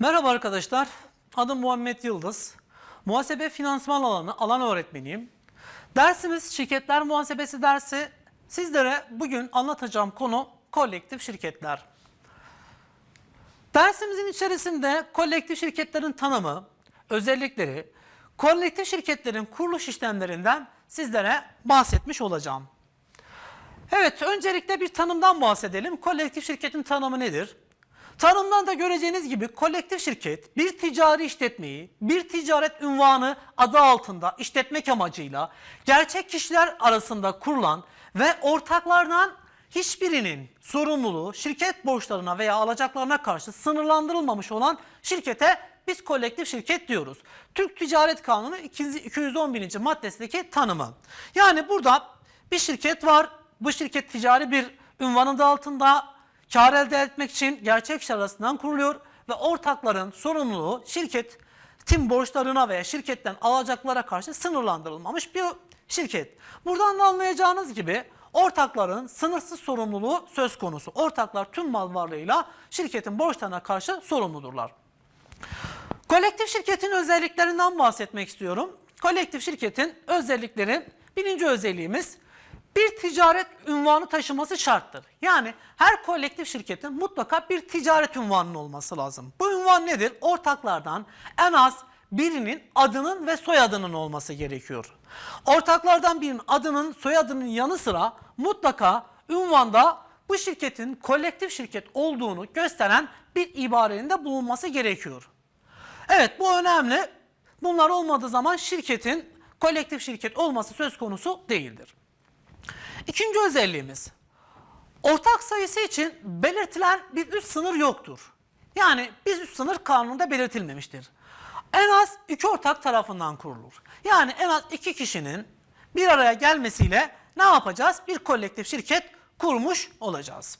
Merhaba arkadaşlar. Adım Muhammed Yıldız. Muhasebe finansman alanı alan öğretmeniyim. Dersimiz şirketler muhasebesi dersi. Sizlere bugün anlatacağım konu kolektif şirketler. Dersimizin içerisinde kolektif şirketlerin tanımı, özellikleri, kolektif şirketlerin kuruluş işlemlerinden sizlere bahsetmiş olacağım. Evet, öncelikle bir tanımdan bahsedelim. Kolektif şirketin tanımı nedir? Tanımdan da göreceğiniz gibi kolektif şirket bir ticari işletmeyi bir ticaret ünvanı adı altında işletmek amacıyla gerçek kişiler arasında kurulan ve ortaklardan hiçbirinin sorumluluğu şirket borçlarına veya alacaklarına karşı sınırlandırılmamış olan şirkete biz kolektif şirket diyoruz. Türk Ticaret Kanunu 211. maddesindeki tanımı. Yani burada bir şirket var. Bu şirket ticari bir ünvan adı altında kar elde etmek için gerçek kişiler arasından kuruluyor ve ortakların sorumluluğu şirketin borçlarına veya şirketten alacaklara karşı sınırlandırılmamış bir şirket. Buradan da anlayacağınız gibi ortakların sınırsız sorumluluğu söz konusu. Ortaklar tüm mal varlığıyla şirketin borçlarına karşı sorumludurlar. Kolektif şirketin özelliklerinden bahsetmek istiyorum. Kolektif şirketin özellikleri birinci özelliğimiz bir ticaret ünvanı taşıması şarttır. Yani her kolektif şirketin mutlaka bir ticaret ünvanının olması lazım. Bu ünvan nedir? Ortaklardan en az birinin adının ve soyadının olması gerekiyor. Ortaklardan birinin adının soyadının yanı sıra mutlaka ünvanda bu şirketin kolektif şirket olduğunu gösteren bir ibarenin de bulunması gerekiyor. Evet bu önemli. Bunlar olmadığı zaman şirketin kolektif şirket olması söz konusu değildir. İkinci özelliğimiz, ortak sayısı için belirtilen bir üst sınır yoktur. Yani biz üst sınır kanunda belirtilmemiştir. En az iki ortak tarafından kurulur. Yani en az iki kişinin bir araya gelmesiyle ne yapacağız? Bir kolektif şirket kurmuş olacağız.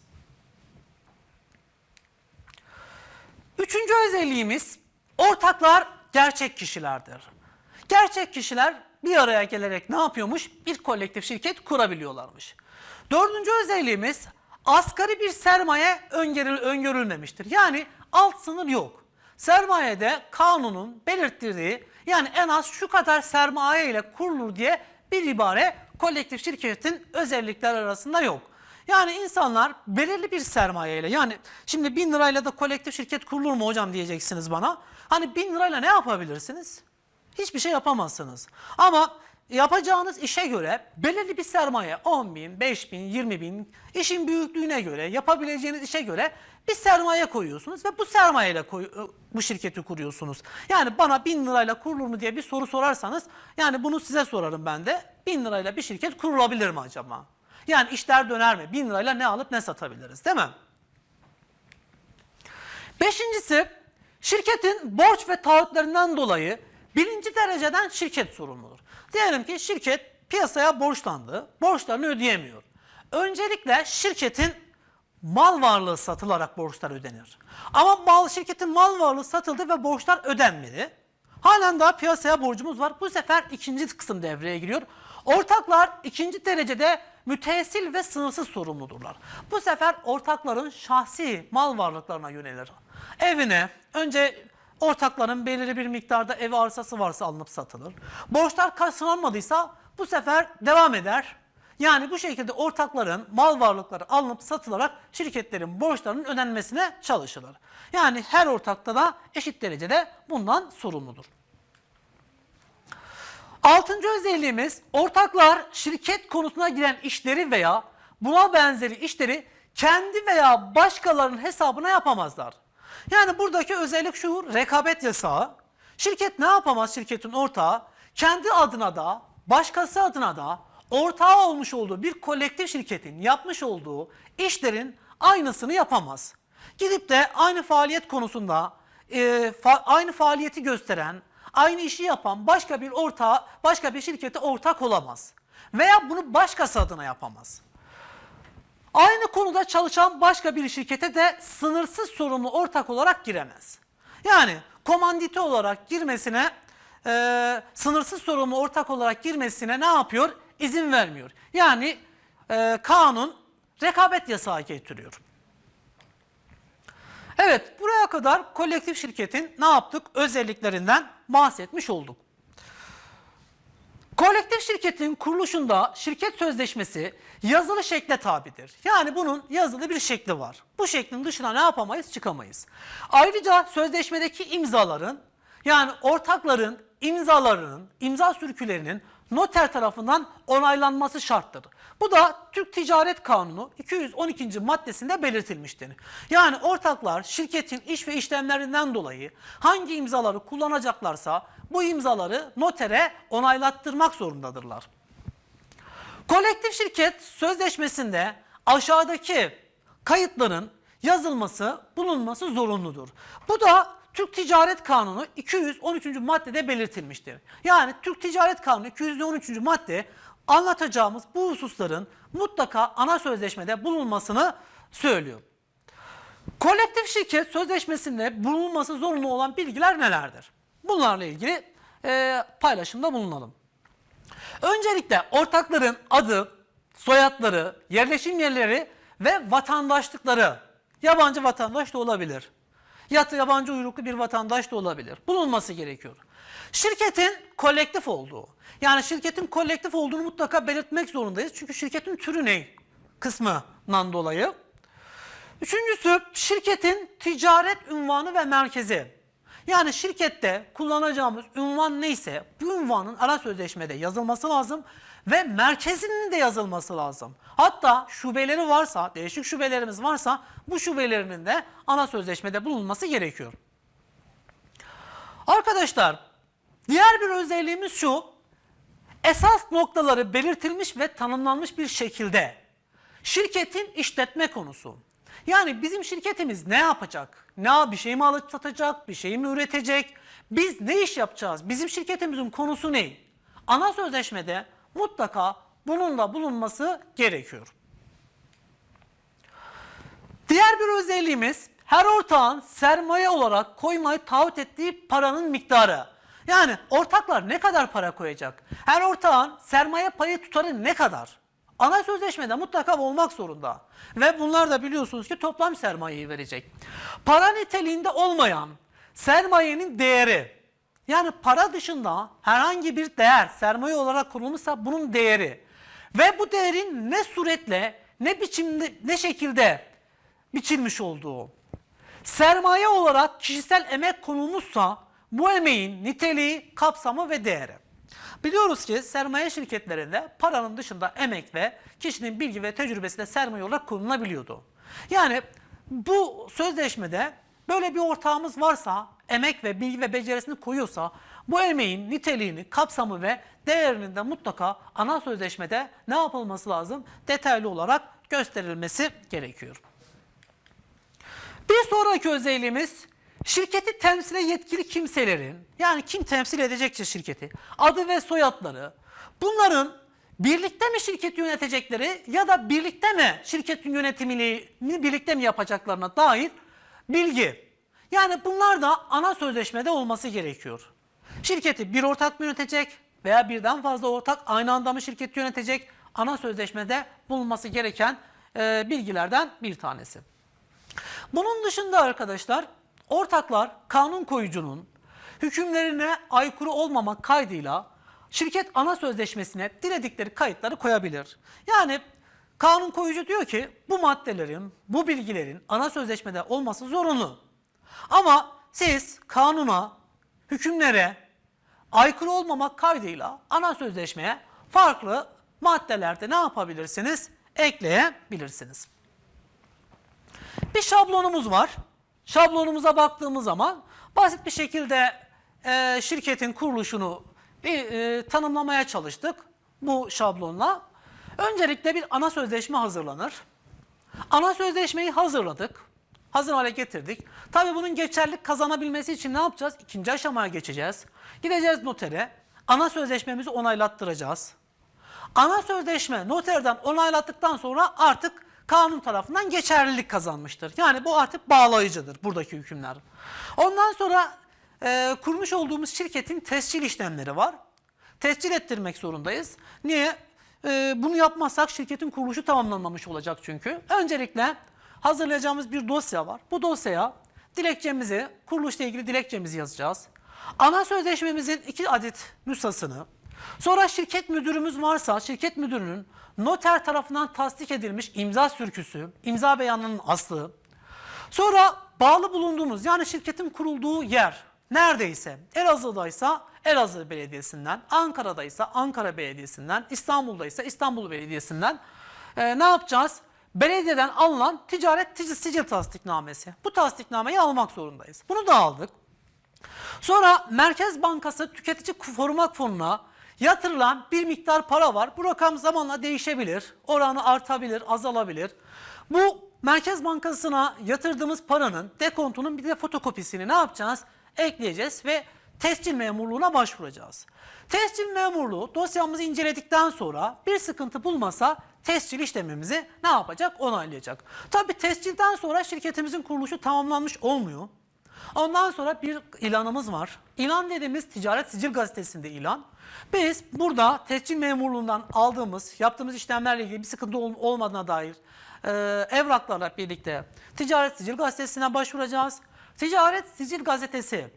Üçüncü özelliğimiz ortaklar gerçek kişilerdir. Gerçek kişiler bir araya gelerek ne yapıyormuş? Bir kolektif şirket kurabiliyorlarmış. Dördüncü özelliğimiz asgari bir sermaye öngörül, öngörülmemiştir. Yani alt sınır yok. Sermayede kanunun belirttiği yani en az şu kadar sermaye ile kurulur diye bir ibare kolektif şirketin özellikler arasında yok. Yani insanlar belirli bir sermayeyle yani şimdi bin lirayla da kolektif şirket kurulur mu hocam diyeceksiniz bana. Hani bin lirayla ne yapabilirsiniz? Hiçbir şey yapamazsınız. Ama yapacağınız işe göre belirli bir sermaye 10 bin, 5 bin, 20 bin işin büyüklüğüne göre yapabileceğiniz işe göre bir sermaye koyuyorsunuz ve bu sermayeyle koy, bu şirketi kuruyorsunuz. Yani bana bin lirayla kurulur mu diye bir soru sorarsanız yani bunu size sorarım ben de. Bin lirayla bir şirket kurulabilir mi acaba? Yani işler döner mi? Bin lirayla ne alıp ne satabiliriz değil mi? Beşincisi şirketin borç ve taahhütlerinden dolayı birinci dereceden şirket sorumludur. Diyelim ki şirket piyasaya borçlandı, borçlarını ödeyemiyor. Öncelikle şirketin mal varlığı satılarak borçlar ödenir. Ama mal şirketin mal varlığı satıldı ve borçlar ödenmedi. Halen daha piyasaya borcumuz var. Bu sefer ikinci kısım devreye giriyor. Ortaklar ikinci derecede müteessil ve sınırsız sorumludurlar. Bu sefer ortakların şahsi mal varlıklarına yönelir. Evine önce ortakların belirli bir miktarda ev arsası varsa alınıp satılır. Borçlar karşılanmadıysa bu sefer devam eder. Yani bu şekilde ortakların mal varlıkları alınıp satılarak şirketlerin borçlarının ödenmesine çalışılır. Yani her ortakta da eşit derecede bundan sorumludur. Altıncı özelliğimiz ortaklar şirket konusuna giren işleri veya buna benzeri işleri kendi veya başkalarının hesabına yapamazlar. Yani buradaki özellik şu rekabet yasağı. Şirket ne yapamaz şirketin ortağı? Kendi adına da başkası adına da ortağı olmuş olduğu bir kolektif şirketin yapmış olduğu işlerin aynısını yapamaz. Gidip de aynı faaliyet konusunda e, fa- aynı faaliyeti gösteren, aynı işi yapan başka bir ortağı, başka bir şirkete ortak olamaz. Veya bunu başkası adına yapamaz. Aynı konuda çalışan başka bir şirkete de sınırsız sorumlu ortak olarak giremez. Yani komandite olarak girmesine, e, sınırsız sorumlu ortak olarak girmesine ne yapıyor? İzin vermiyor. Yani e, kanun rekabet yasağı getiriyor. Evet buraya kadar kolektif şirketin ne yaptık? Özelliklerinden bahsetmiş olduk. Kolektif şirketin kuruluşunda şirket sözleşmesi yazılı şekle tabidir. Yani bunun yazılı bir şekli var. Bu şeklin dışına ne yapamayız? Çıkamayız. Ayrıca sözleşmedeki imzaların yani ortakların imzalarının, imza sürkülerinin noter tarafından onaylanması şarttır. Bu da Türk Ticaret Kanunu 212. maddesinde belirtilmiştir. Yani ortaklar şirketin iş ve işlemlerinden dolayı hangi imzaları kullanacaklarsa bu imzaları notere onaylattırmak zorundadırlar. Kolektif şirket sözleşmesinde aşağıdaki kayıtların yazılması, bulunması zorunludur. Bu da Türk Ticaret Kanunu 213. maddede belirtilmiştir. Yani Türk Ticaret Kanunu 213. madde anlatacağımız bu hususların mutlaka ana sözleşmede bulunmasını söylüyor. Kolektif şirket sözleşmesinde bulunması zorunlu olan bilgiler nelerdir? Bunlarla ilgili e, paylaşımda bulunalım. Öncelikle ortakların adı, soyadları, yerleşim yerleri ve vatandaşlıkları. Yabancı vatandaş da olabilir. Ya da yabancı uyruklu bir vatandaş da olabilir. Bulunması gerekiyor. Şirketin kolektif olduğu. Yani şirketin kolektif olduğunu mutlaka belirtmek zorundayız. Çünkü şirketin türü ne? Kısmından dolayı. Üçüncüsü şirketin ticaret ünvanı ve merkezi. Yani şirkette kullanacağımız ünvan neyse bu ünvanın ara sözleşmede yazılması lazım ve merkezinin de yazılması lazım. Hatta şubeleri varsa, değişik şubelerimiz varsa bu şubelerinin de ana sözleşmede bulunması gerekiyor. Arkadaşlar diğer bir özelliğimiz şu. Esas noktaları belirtilmiş ve tanımlanmış bir şekilde şirketin işletme konusu. Yani bizim şirketimiz ne yapacak? Ne bir şey mi alıp satacak? Bir şey mi üretecek? Biz ne iş yapacağız? Bizim şirketimizin konusu ne? Ana sözleşmede mutlaka bunun da bulunması gerekiyor. Diğer bir özelliğimiz her ortağın sermaye olarak koymayı taahhüt ettiği paranın miktarı. Yani ortaklar ne kadar para koyacak? Her ortağın sermaye payı tutarı ne kadar? Ana sözleşmede mutlaka olmak zorunda. Ve bunlar da biliyorsunuz ki toplam sermayeyi verecek. Para niteliğinde olmayan sermayenin değeri yani para dışında herhangi bir değer sermaye olarak kurulmuşsa bunun değeri ve bu değerin ne suretle ne biçimde ne şekilde biçilmiş olduğu. Sermaye olarak kişisel emek konulmuşsa bu emeğin niteliği, kapsamı ve değeri. Biliyoruz ki sermaye şirketlerinde paranın dışında emek ve kişinin bilgi ve tecrübesi de sermaye olarak kullanılabiliyordu. Yani bu sözleşmede böyle bir ortağımız varsa, emek ve bilgi ve becerisini koyuyorsa bu emeğin niteliğini, kapsamı ve değerinin de mutlaka ana sözleşmede ne yapılması lazım? Detaylı olarak gösterilmesi gerekiyor. Bir sonraki özelliğimiz şirketi temsile yetkili kimselerin yani kim temsil edecekse şirketi adı ve soyadları bunların birlikte mi şirketi yönetecekleri ya da birlikte mi şirketin yönetimini birlikte mi yapacaklarına dair bilgi. Yani bunlar da ana sözleşmede olması gerekiyor. Şirketi bir ortak mı yönetecek veya birden fazla ortak aynı anda mı şirketi yönetecek? Ana sözleşmede bulunması gereken e, bilgilerden bir tanesi. Bunun dışında arkadaşlar ortaklar kanun koyucunun hükümlerine aykırı olmamak kaydıyla şirket ana sözleşmesine diledikleri kayıtları koyabilir. Yani kanun koyucu diyor ki bu maddelerin, bu bilgilerin ana sözleşmede olması zorunlu. Ama siz kanuna, hükümlere aykırı olmamak kaydıyla ana sözleşmeye farklı maddelerde ne yapabilirsiniz? Ekleyebilirsiniz. Bir şablonumuz var. Şablonumuza baktığımız zaman basit bir şekilde e, şirketin kuruluşunu bir, e, tanımlamaya çalıştık bu şablonla. Öncelikle bir ana sözleşme hazırlanır. Ana sözleşmeyi hazırladık. Hazır hale getirdik. Tabii bunun geçerlilik kazanabilmesi için ne yapacağız? İkinci aşamaya geçeceğiz. Gideceğiz notere. Ana sözleşmemizi onaylattıracağız. Ana sözleşme noterden onaylattıktan sonra artık kanun tarafından geçerlilik kazanmıştır. Yani bu artık bağlayıcıdır buradaki hükümler. Ondan sonra e, kurmuş olduğumuz şirketin tescil işlemleri var. Tescil ettirmek zorundayız. Niye? E, bunu yapmazsak şirketin kuruluşu tamamlanmamış olacak çünkü. Öncelikle hazırlayacağımız bir dosya var. Bu dosyaya dilekçemizi, kuruluşla ilgili dilekçemizi yazacağız. Ana sözleşmemizin iki adet nüshasını, sonra şirket müdürümüz varsa şirket müdürünün noter tarafından tasdik edilmiş imza sürküsü, imza beyanının aslı, sonra bağlı bulunduğumuz yani şirketin kurulduğu yer neredeyse Elazığ'daysa Elazığ Belediyesi'nden, Ankara'daysa Ankara Belediyesi'nden, İstanbul'daysa İstanbul Belediyesi'nden e, ne yapacağız? Belediyeden alınan ticaret tic- sicil tasdiknamesi. Bu tasdiknameyi almak zorundayız. Bunu da aldık. Sonra Merkez Bankası Tüketici Korumak Fonu'na yatırılan bir miktar para var. Bu rakam zamanla değişebilir. Oranı artabilir, azalabilir. Bu Merkez Bankası'na yatırdığımız paranın dekontunun bir de fotokopisini ne yapacağız? Ekleyeceğiz ve tescil memurluğuna başvuracağız. Tescil memurluğu dosyamızı inceledikten sonra bir sıkıntı bulmasa tescil işlemimizi ne yapacak? Onaylayacak. Tabii tescilden sonra şirketimizin kuruluşu tamamlanmış olmuyor. Ondan sonra bir ilanımız var. İlan dediğimiz Ticaret Sicil Gazetesi'nde ilan. Biz burada tescil memurluğundan aldığımız, yaptığımız işlemlerle ilgili bir sıkıntı ol- olmadığına dair e, evraklarla birlikte Ticaret Sicil Gazetesi'ne başvuracağız. Ticaret Sicil Gazetesi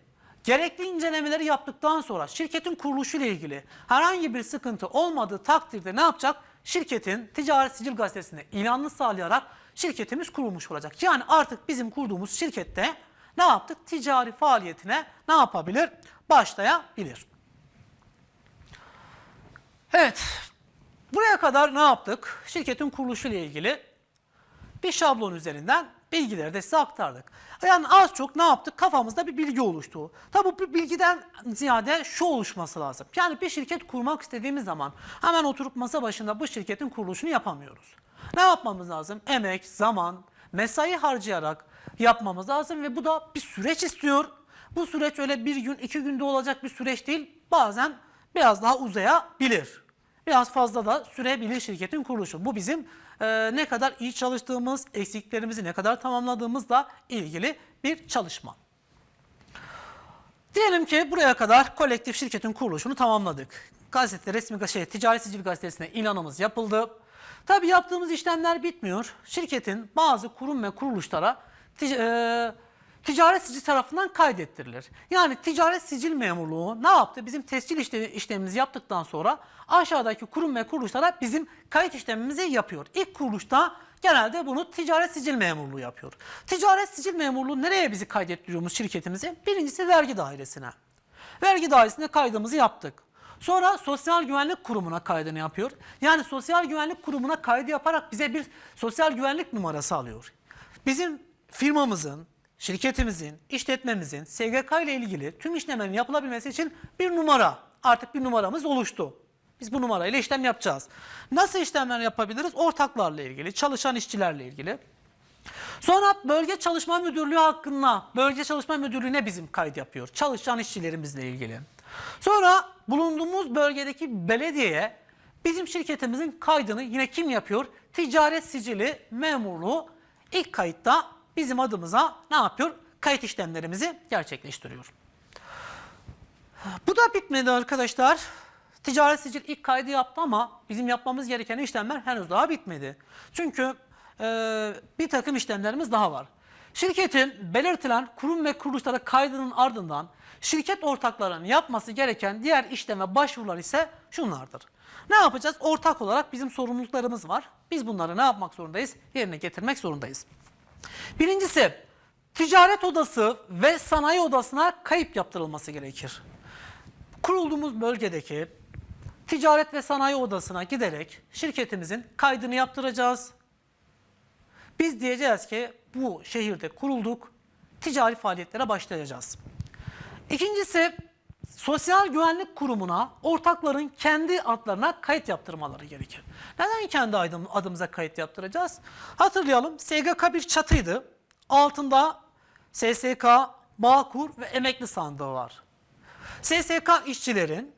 gerekli incelemeleri yaptıktan sonra şirketin kuruluşu ile ilgili herhangi bir sıkıntı olmadığı takdirde ne yapacak? Şirketin Ticaret Sicil Gazetesi'ne ilanını sağlayarak şirketimiz kurulmuş olacak. Yani artık bizim kurduğumuz şirkette ne yaptık? Ticari faaliyetine ne yapabilir? Başlayabilir. Evet. Buraya kadar ne yaptık? Şirketin kuruluşu ile ilgili bir şablon üzerinden bilgileri de size aktardık. Yani az çok ne yaptık? Kafamızda bir bilgi oluştu. Tabi bu bilgiden ziyade şu oluşması lazım. Yani bir şirket kurmak istediğimiz zaman hemen oturup masa başında bu şirketin kuruluşunu yapamıyoruz. Ne yapmamız lazım? Emek, zaman, mesai harcayarak yapmamız lazım ve bu da bir süreç istiyor. Bu süreç öyle bir gün, iki günde olacak bir süreç değil. Bazen biraz daha uzayabilir biraz fazla da sürebilir şirketin kuruluşu. Bu bizim e, ne kadar iyi çalıştığımız, eksiklerimizi ne kadar tamamladığımızla ilgili bir çalışma. Diyelim ki buraya kadar kolektif şirketin kuruluşunu tamamladık. Gazete, resmi şey, Ticaret Sicil Gazetesi'ne ilanımız yapıldı. Tabii yaptığımız işlemler bitmiyor. Şirketin bazı kurum ve kuruluşlara e, ticaret sicil tarafından kaydettirilir. Yani ticaret sicil memurluğu ne yaptı? Bizim tescil işte- işlemimizi yaptıktan sonra aşağıdaki kurum ve kuruluşlara bizim kayıt işlemimizi yapıyor. İlk kuruluşta genelde bunu ticaret sicil memurluğu yapıyor. Ticaret sicil memurluğu nereye bizi kaydettiriyormuş şirketimizi? Birincisi vergi dairesine. Vergi dairesine kaydımızı yaptık. Sonra Sosyal Güvenlik Kurumu'na kaydını yapıyor. Yani Sosyal Güvenlik Kurumu'na kaydı yaparak bize bir sosyal güvenlik numarası alıyor. Bizim firmamızın, şirketimizin, işletmemizin SGK ile ilgili tüm işlemlerin yapılabilmesi için bir numara, artık bir numaramız oluştu. Biz bu numarayla işlem yapacağız. Nasıl işlemler yapabiliriz? Ortaklarla ilgili, çalışan işçilerle ilgili. Sonra bölge çalışma müdürlüğü hakkında bölge çalışma müdürlüğüne bizim kayıt yapıyor. Çalışan işçilerimizle ilgili. Sonra bulunduğumuz bölgedeki belediyeye bizim şirketimizin kaydını yine kim yapıyor? Ticaret sicili memurluğu ilk kayıtta bizim adımıza ne yapıyor? Kayıt işlemlerimizi gerçekleştiriyor. Bu da bitmedi arkadaşlar. Ticaret sicil ilk kaydı yaptı ama bizim yapmamız gereken işlemler henüz daha bitmedi. Çünkü e, bir takım işlemlerimiz daha var. Şirketin belirtilen kurum ve kuruluşlara kaydının ardından şirket ortaklarının yapması gereken diğer işlem ve başvurular ise şunlardır. Ne yapacağız? Ortak olarak bizim sorumluluklarımız var. Biz bunları ne yapmak zorundayız? Yerine getirmek zorundayız. Birincisi ticaret odası ve sanayi odasına kayıp yaptırılması gerekir. Kurulduğumuz bölgedeki ticaret ve sanayi odasına giderek şirketimizin kaydını yaptıracağız. Biz diyeceğiz ki bu şehirde kurulduk, ticari faaliyetlere başlayacağız. İkincisi Sosyal Güvenlik Kurumu'na ortakların kendi adlarına kayıt yaptırmaları gerekir. Neden kendi adım, adımıza kayıt yaptıracağız? Hatırlayalım SGK bir çatıydı. Altında SSK, Bağkur ve emekli sandığı var. SSK işçilerin,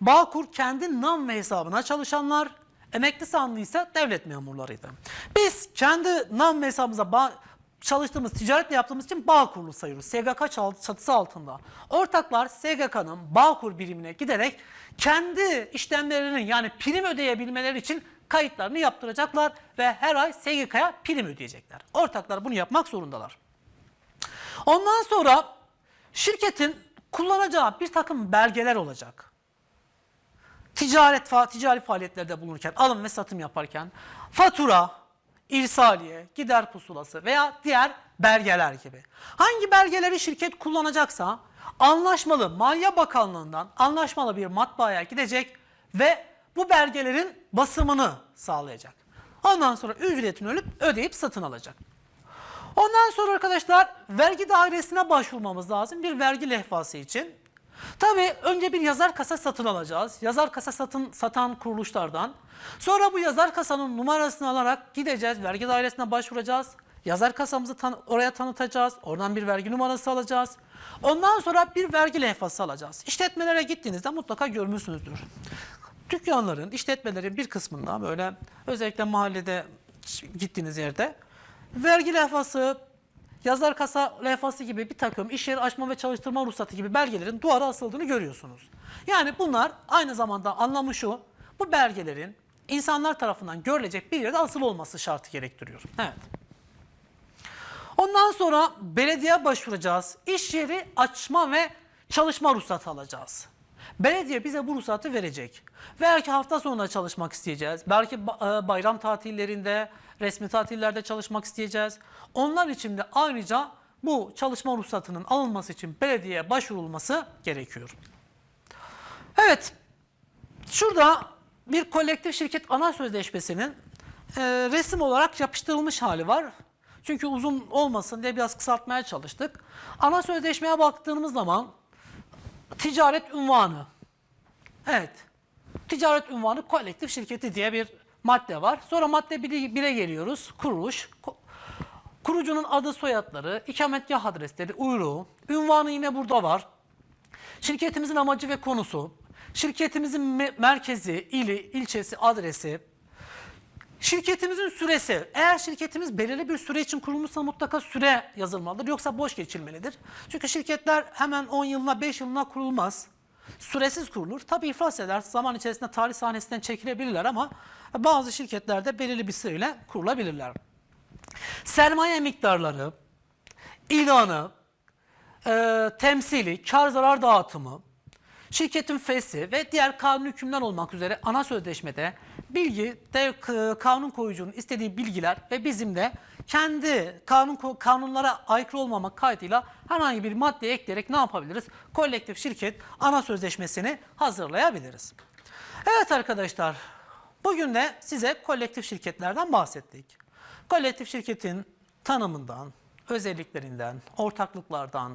Bağkur kendi nam ve hesabına çalışanlar, emekli sandığı ise devlet memurlarıydı. Biz kendi nam ve hesabımıza çalıştığımız, ticaretle yaptığımız için Bağkurlu sayıyoruz. SGK çatısı altında. Ortaklar SGK'nın Bağkur birimine giderek kendi işlemlerinin yani prim ödeyebilmeleri için kayıtlarını yaptıracaklar ve her ay SGK'ya prim ödeyecekler. Ortaklar bunu yapmak zorundalar. Ondan sonra şirketin kullanacağı bir takım belgeler olacak. Ticaret ticari faaliyetlerde bulunurken, alım ve satım yaparken fatura, irsaliye, gider pusulası veya diğer belgeler gibi. Hangi belgeleri şirket kullanacaksa anlaşmalı Maliye Bakanlığı'ndan anlaşmalı bir matbaaya gidecek ve bu belgelerin basımını sağlayacak. Ondan sonra ücretini ölüp ödeyip satın alacak. Ondan sonra arkadaşlar vergi dairesine başvurmamız lazım bir vergi lehvası için. Tabii önce bir yazar kasa satın alacağız. Yazar kasa satın satan kuruluşlardan. Sonra bu yazar kasanın numarasını alarak gideceğiz. Vergi dairesine başvuracağız. Yazar kasamızı tan- oraya tanıtacağız. Oradan bir vergi numarası alacağız. Ondan sonra bir vergi lehvası alacağız. İşletmelere gittiğinizde mutlaka görmüşsünüzdür. Dükkanların, işletmelerin bir kısmında böyle özellikle mahallede gittiğiniz yerde vergi levhası, yazar kasa levhası gibi bir takım iş yeri açma ve çalıştırma ruhsatı gibi belgelerin duvara asıldığını görüyorsunuz. Yani bunlar aynı zamanda anlamı şu, bu belgelerin insanlar tarafından görülecek bir yerde asılı olması şartı gerektiriyor. Evet. Ondan sonra belediye başvuracağız. İş yeri açma ve çalışma ruhsatı alacağız. Belediye bize bu ruhsatı verecek. Belki hafta sonunda çalışmak isteyeceğiz. Belki e, bayram tatillerinde, resmi tatillerde çalışmak isteyeceğiz. Onlar için de ayrıca bu çalışma ruhsatının alınması için belediyeye başvurulması gerekiyor. Evet, şurada bir kolektif şirket ana sözleşmesinin e, resim olarak yapıştırılmış hali var. Çünkü uzun olmasın diye biraz kısaltmaya çalıştık. Ana sözleşmeye baktığımız zaman ticaret unvanı. Evet. Ticaret unvanı kolektif şirketi diye bir madde var. Sonra madde 1'e geliyoruz. Kuruluş. Ku- Kurucunun adı, soyadları, ikametgah adresleri, uyruğu. Ünvanı yine burada var. Şirketimizin amacı ve konusu. Şirketimizin me- merkezi, ili, ilçesi, adresi. Şirketimizin süresi. Eğer şirketimiz belirli bir süre için kurulmuşsa mutlaka süre yazılmalıdır. Yoksa boş geçilmelidir. Çünkü şirketler hemen 10 yılına 5 yılına kurulmaz. Süresiz kurulur. Tabii iflas eder. Zaman içerisinde tarih sahnesinden çekilebilirler ama bazı şirketlerde belirli bir süreyle kurulabilirler. Sermaye miktarları, ilanı, e, temsili, kar zarar dağıtımı, şirketin fesi ve diğer kanun hükümler olmak üzere ana sözleşmede bilgi, dev, k- kanun koyucunun istediği bilgiler ve bizim de kendi kanun kanunlara aykırı olmamak kaydıyla herhangi bir madde ekleyerek ne yapabiliriz? Kolektif şirket ana sözleşmesini hazırlayabiliriz. Evet arkadaşlar, bugün de size kolektif şirketlerden bahsettik. Kolektif şirketin tanımından, özelliklerinden, ortaklıklardan,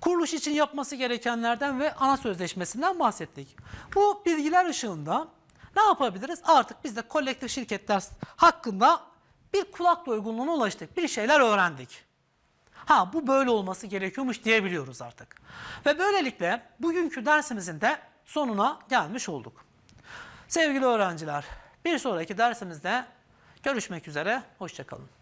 kuruluş için yapması gerekenlerden ve ana sözleşmesinden bahsettik. Bu bilgiler ışığında ne yapabiliriz? Artık biz de kolektif şirketler hakkında bir kulak doygunluğuna ulaştık. Bir şeyler öğrendik. Ha bu böyle olması gerekiyormuş diyebiliyoruz artık. Ve böylelikle bugünkü dersimizin de sonuna gelmiş olduk. Sevgili öğrenciler, bir sonraki dersimizde görüşmek üzere, hoşçakalın.